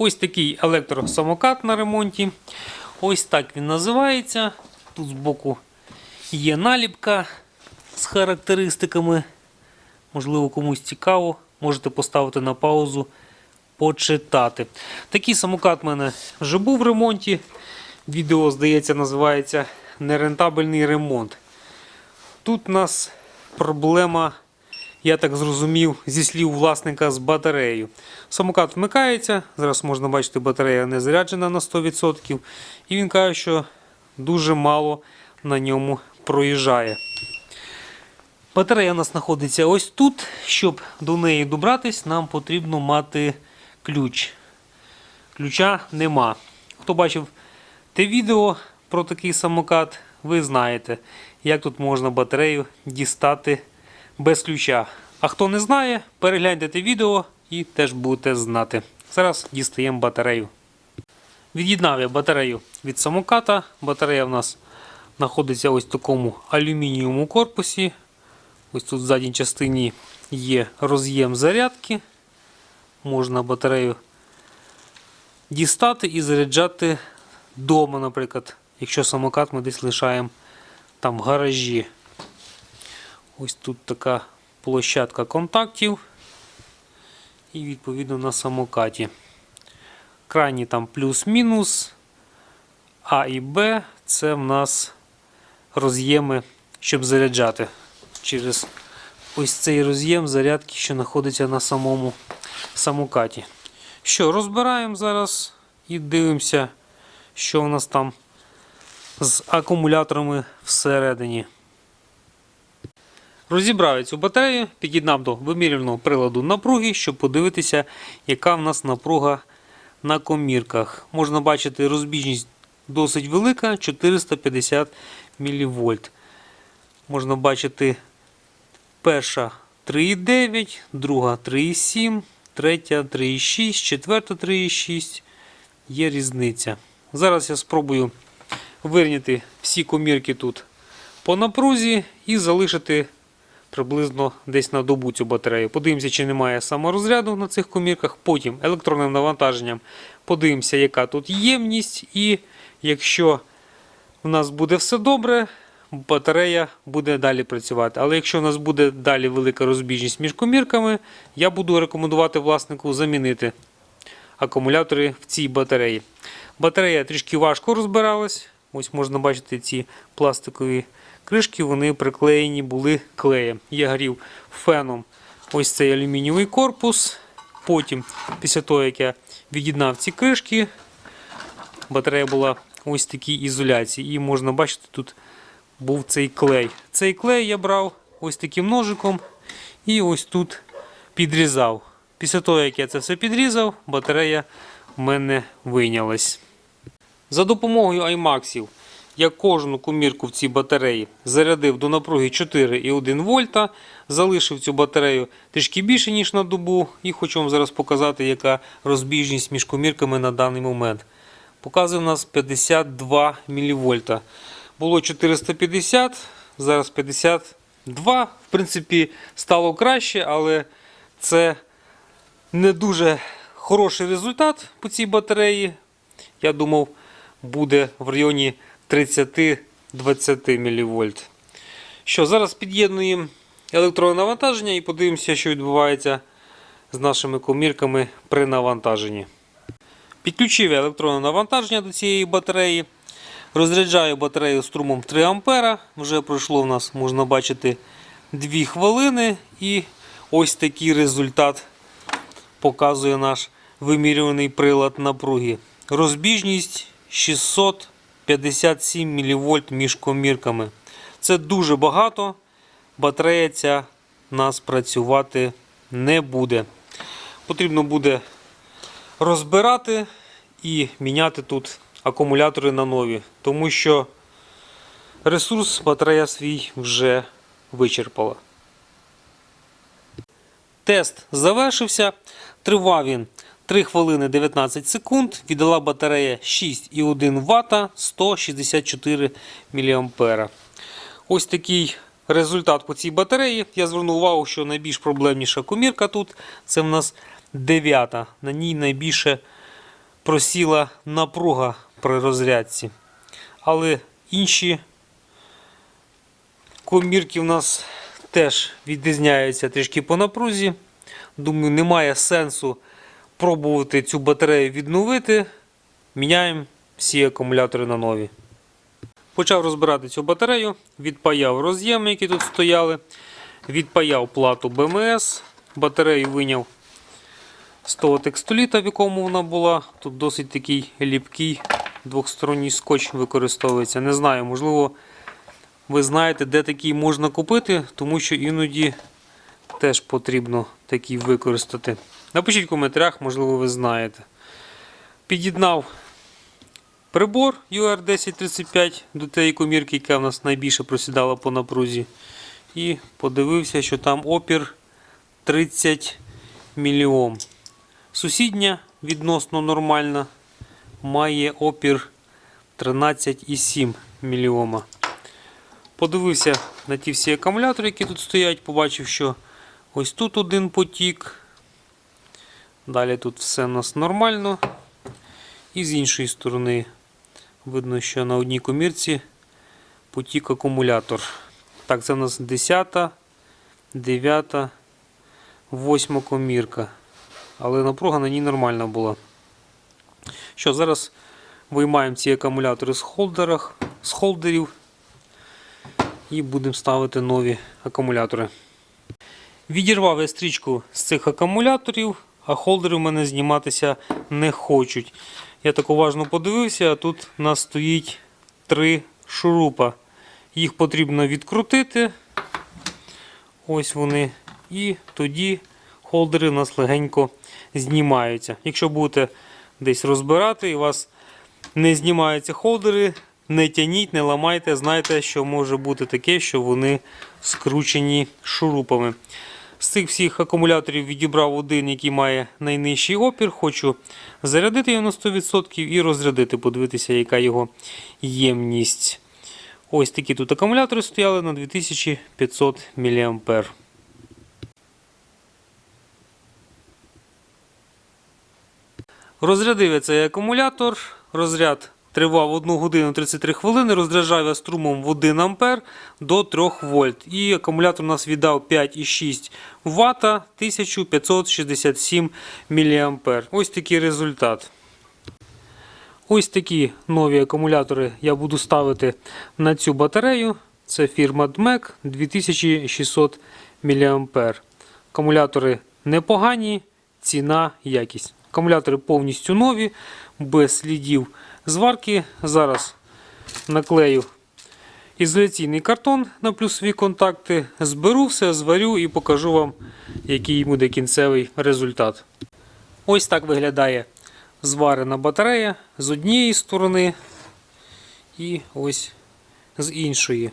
Ось такий електросамокат на ремонті. Ось так він називається. Тут збоку є наліпка з характеристиками. Можливо, комусь цікаво. Можете поставити на паузу, почитати. Такий самокат в мене вже був в ремонті. Відео, здається, називається Нерентабельний ремонт. Тут у нас проблема, я так зрозумів, зі слів власника з батареєю. Самокат вмикається, зараз можна бачити, батарея не заряджена на 100%. І він каже, що дуже мало на ньому проїжджає. Батарея у нас знаходиться ось тут. Щоб до неї добратись, нам потрібно мати ключ. Ключа нема. Хто бачив те відео про такий самокат, ви знаєте, як тут можна батарею дістати без ключа. А хто не знає, перегляньте відео і теж будете знати. Зараз дістаємо батарею. Від'єднав я батарею від самоката. Батарея в нас знаходиться ось в такому алюмінієвому корпусі. Ось тут в задній частині є роз'єм зарядки. Можна батарею дістати і заряджати вдома, наприклад, якщо самокат ми десь лишаємо там в гаражі. Ось тут така площадка контактів. І відповідно на самокаті. Крайні там плюс-мінус. А і Б це в нас роз'єми, щоб заряджати через ось цей роз'єм зарядки, що знаходиться на самому самокаті. Що, розбираємо зараз і дивимося, що у нас там з акумуляторами всередині. Розібрав я цю батарею, під'єднав до вимірюваного приладу напруги, щоб подивитися, яка в нас напруга на комірках. Можна бачити, розбіжність досить велика 450 мВ. Можна бачити перша 3,9, друга 3,7, третя 3,6, четверта 3,6. Є різниця. Зараз я спробую вирівняти всі комірки тут по напрузі і залишити приблизно десь на добу цю батарею. Подивимося, чи немає саморозряду на цих комірках. Потім електронним навантаженням подивимося, яка тут ємність. І якщо у нас буде все добре, батарея буде далі працювати. Але якщо у нас буде далі велика розбіжність між комірками, я буду рекомендувати власнику замінити акумулятори в цій батареї. Батарея трішки важко розбиралась. Ось можна бачити ці пластикові кришки, вони приклеєні були клеєм. Я горів феном ось цей алюмінієвий корпус. Потім, після того, як я від'єднав ці кришки, батарея була ось в такій ізоляції. І можна бачити, тут був цей клей. Цей клей я брав ось таким ножиком і ось тут підрізав. Після того, як я це все підрізав, батарея в мене вийнялась. За допомогою iMax я кожну комірку в цій батареї зарядив до напруги 4,1 вольта, залишив цю батарею трішки більше, ніж на добу, і хочу вам зараз показати, яка розбіжність між комірками на даний момент. Показує у нас 52 мВ. Було 450, зараз 52. В принципі, стало краще, але це не дуже хороший результат по цій батареї. Я думав, буде в районі 30-20 мВ. Що, зараз під'єднуємо електронне навантаження і подивимося, що відбувається з нашими комірками при навантаженні. Підключив електронне навантаження до цієї батареї. Розряджаю батарею струмом 3 А. Вже пройшло в нас, можна бачити, 2 хвилини. І ось такий результат показує наш вимірюваний прилад напруги. Розбіжність 657 мВ між комірками. Це дуже багато. Батарея ця нас працювати не буде. Потрібно буде розбирати і міняти тут акумулятори на нові, тому що ресурс батарея свій вже вичерпала. Тест завершився. Тривав він 3 хвилини 19 секунд. Віддала батарея 6,1 Вт 164 мА. Ось такий результат по цій батареї. Я звернув увагу, що найбільш проблемніша комірка тут це в нас 9. На ній найбільше просіла напруга при розрядці. Але інші комірки в нас теж відрізняються трішки по напрузі. Думаю, немає сенсу пробувати цю батарею відновити. Міняємо всі акумулятори на нові. Почав розбирати цю батарею, відпаяв роз'єми, які тут стояли, відпаяв плату БМС, батарею виняв з того текстоліта, в якому вона була. Тут досить такий ліпкий двохсторонній скотч використовується. Не знаю, можливо, ви знаєте, де такий можна купити, тому що іноді теж потрібно такий використати. Напишіть в коментарях, можливо, ви знаєте. Під'єднав прибор UR1035 до тієї комірки, яка в нас найбільше просідала по напрузі. І подивився, що там опір 30 мільйом. Сусідня відносно нормальна має опір 13,7 мільйома. Подивився на ті всі акумулятори, які тут стоять, побачив, що ось тут один потік. Далі тут все у нас нормально. І з іншої сторони видно, що на одній комірці потік акумулятор. Так, це у нас 10, 9, 8 комірка. Але напруга на ній нормальна була. Що, зараз виймаємо ці акумулятори з, з холдерів і будемо ставити нові акумулятори. Відірвав я стрічку з цих акумуляторів, а холдери в мене зніматися не хочуть. Я так уважно подивився, а тут у нас стоїть три шурупа. Їх потрібно відкрутити. Ось вони. І тоді холдери у нас легенько знімаються. Якщо будете десь розбирати і у вас не знімаються холдери, не тяніть, не ламайте. Знайте, що може бути таке, що вони скручені шурупами. З цих всіх акумуляторів відібрав один, який має найнижчий опір. Хочу зарядити його на 100% і розрядити, подивитися, яка його ємність. Ось такі тут акумулятори стояли на 2500 мА. Розрядив я цей акумулятор. Розряд тривав 1 годину 33 хвилини. Розряджав я струмом в 1 А до 3 вольт. І акумулятор у нас віддав 5,6 Вт 1567 мА. Ось такий результат. Ось такі нові акумулятори я буду ставити на цю батарею. Це фірма DMEC 2600 мА. Акумулятори непогані, ціна, якість. Акумулятори повністю нові, без слідів зварки. Зараз наклею ізоляційний картон на плюсові контакти, зберу все, зварю і покажу вам, який буде кінцевий результат. Ось так виглядає зварена батарея з однієї сторони і ось з іншої.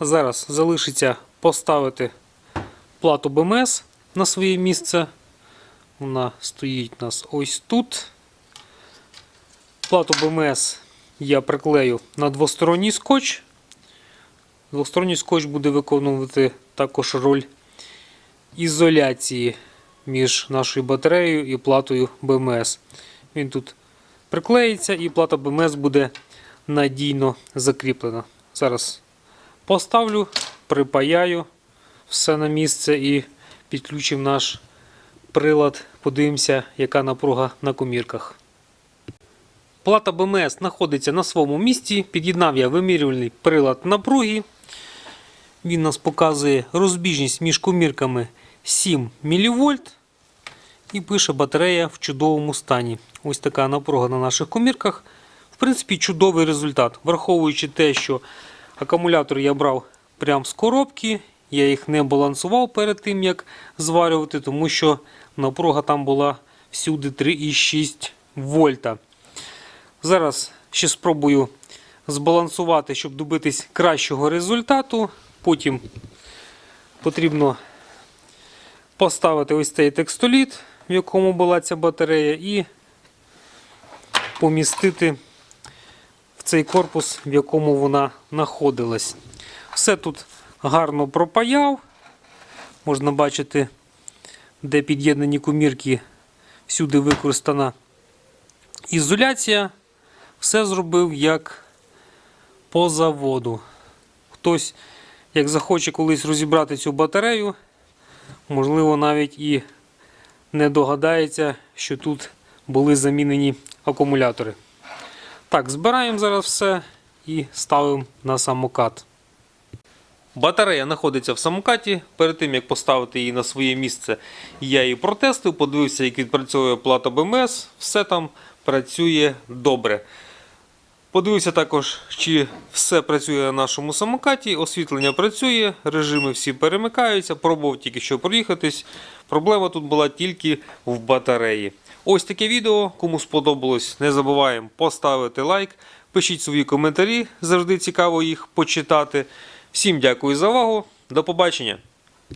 Зараз залишиться поставити плату БМС на своє місце. Вона стоїть у нас ось тут. Плату БМС я приклею на двосторонній скотч. Двосторонній скотч буде виконувати також роль ізоляції між нашою батареєю і платою БМС. Він тут приклеїться і плата БМС буде надійно закріплена. Зараз поставлю, припаяю все на місце і підключимо наш прилад. Подивимося, яка напруга на комірках. Плата БМС знаходиться на своєму місці. Під'єднав я вимірювальний прилад напруги. Він нас показує розбіжність між комірками 7 мВ. І пише батарея в чудовому стані. Ось така напруга на наших комірках. В принципі, чудовий результат. Враховуючи те, що акумулятор я брав прямо з коробки, я їх не балансував перед тим, як зварювати, тому що напруга там була всюди 3,6 вольта. Зараз ще спробую збалансувати, щоб добитись кращого результату. Потім потрібно поставити ось цей текстоліт, в якому була ця батарея, і помістити в цей корпус, в якому вона знаходилась. Все тут гарно пропаяв. Можна бачити, де під'єднані комірки, всюди використана ізоляція. Все зробив як по заводу. Хтось, як захоче колись розібрати цю батарею, можливо, навіть і не догадається, що тут були замінені акумулятори. Так, збираємо зараз все і ставимо на самокат. Батарея знаходиться в самокаті. Перед тим як поставити її на своє місце, я її протестив, подивився, як відпрацьовує плата БМС. Все там працює добре. Подивився також, чи все працює на нашому самокаті. Освітлення працює, режими всі перемикаються. Пробував тільки що проїхатись. Проблема тут була тільки в батареї. Ось таке відео. Кому сподобалось, не забуваємо поставити лайк. Пишіть свої коментарі, завжди цікаво їх почитати. Всім дякую за увагу. До побачення!